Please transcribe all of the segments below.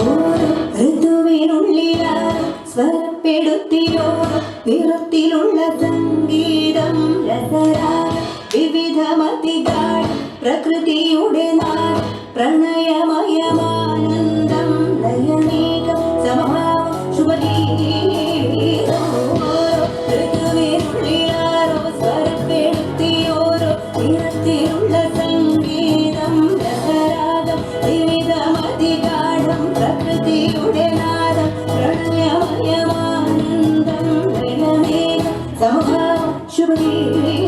Oh സ്വരപ്പെടുത്തിയോരോ നിറത്തിലുള്ള സംഗീതം രസരാ വിവിധ മതികൾ പ്രകൃതിയുടെ നാൾ പ്രണയമയമാനന്ദം. Shivani.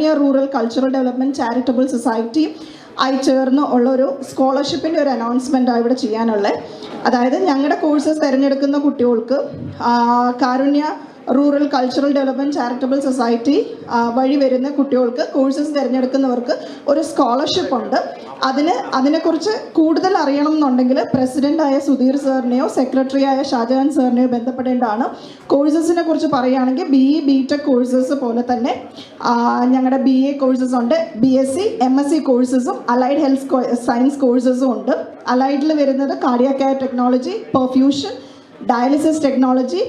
Karunya rural cultural development charitable society ആയി ചേർന്ന് ഉള്ള ഒരു സ്കോളർഷിപ്പിന്റെ ഒരു അനൗൺസ്മെന്റാണ് ഇവിടെ ചെയ്യാനുള്ളത് അതായത് ഞങ്ങളുടെ കോഴ്സസ് തിരഞ്ഞെടുക്കുന്ന കുട്ടികൾക്ക് Karunya rural cultural development charitable society വഴി വരുന്ന കുട്ടികൾക്ക് കോഴ്സസ് തിരഞ്ഞെടുക്കുന്നവർക്ക് ഒരു സ്കോളർഷിപ്പ് ഉണ്ട്. അതിന് അതിനെക്കുറിച്ച് കൂടുതൽ അറിയണം എന്നുണ്ടെങ്കിൽ പ്രസിഡന്റായ സുധീർ സാറിനെയോ സെക്രട്ടറിയായ ഷാജഹാൻ സാറിനെയോ ബന്ധപ്പെടേണ്ടതാണ്. കോഴ്സസിനെ കുറിച്ച് പറയുകയാണെങ്കിൽ B E B tech courses പോലെ തന്നെ ഞങ്ങളുടെ ബി എ കോഴ്സസ് ഉണ്ട്. B S C M S C കോഴ്സസും allied health science കോഴ്സസും ഉണ്ട്. അലൈഡിൽ വരുന്നത് cardiac care technology perfusion dialysis technology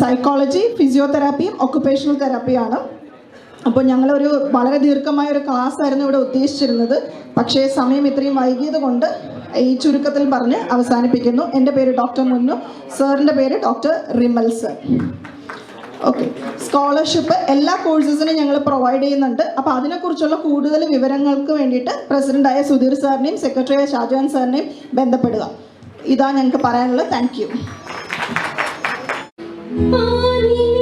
psychology ഫിസിയോതെറാപ്പിയും occupational തെറാപ്പിയാണ് അപ്പോൾ ഞങ്ങളൊരു വളരെ ദീർഘമായ ഒരു ക്ലാസ് ആയിരുന്നു ഇവിടെ ഉദ്ദേശിച്ചിരുന്നത്. പക്ഷേ സമയം ഇത്രയും വൈകിയത് കൊണ്ട് ഈ ചുരുക്കത്തിൽ പറഞ്ഞ് അവസാനിപ്പിക്കുന്നു. എന്റെ പേര് ഡോക്ടർ മുന്നു. സാറിന്റെ പേര് doctor Rimal sir okay scholarship എല്ലാ കോഴ്സസിനും ഞങ്ങൾ പ്രൊവൈഡ് ചെയ്യുന്നുണ്ട്. അപ്പോൾ അതിനെക്കുറിച്ചുള്ള കൂടുതൽ വിവരങ്ങൾക്ക് വേണ്ടിയിട്ട് പ്രസിഡന്റായ സുധീർ സാറിനെയും സെക്രട്ടറിയായ ഷാജാൻ സാറിനെയും ബന്ധപ്പെടുക. ഇതാണ് ഞങ്ങൾക്ക് പറയാനുള്ളത്. Thank Bonnie.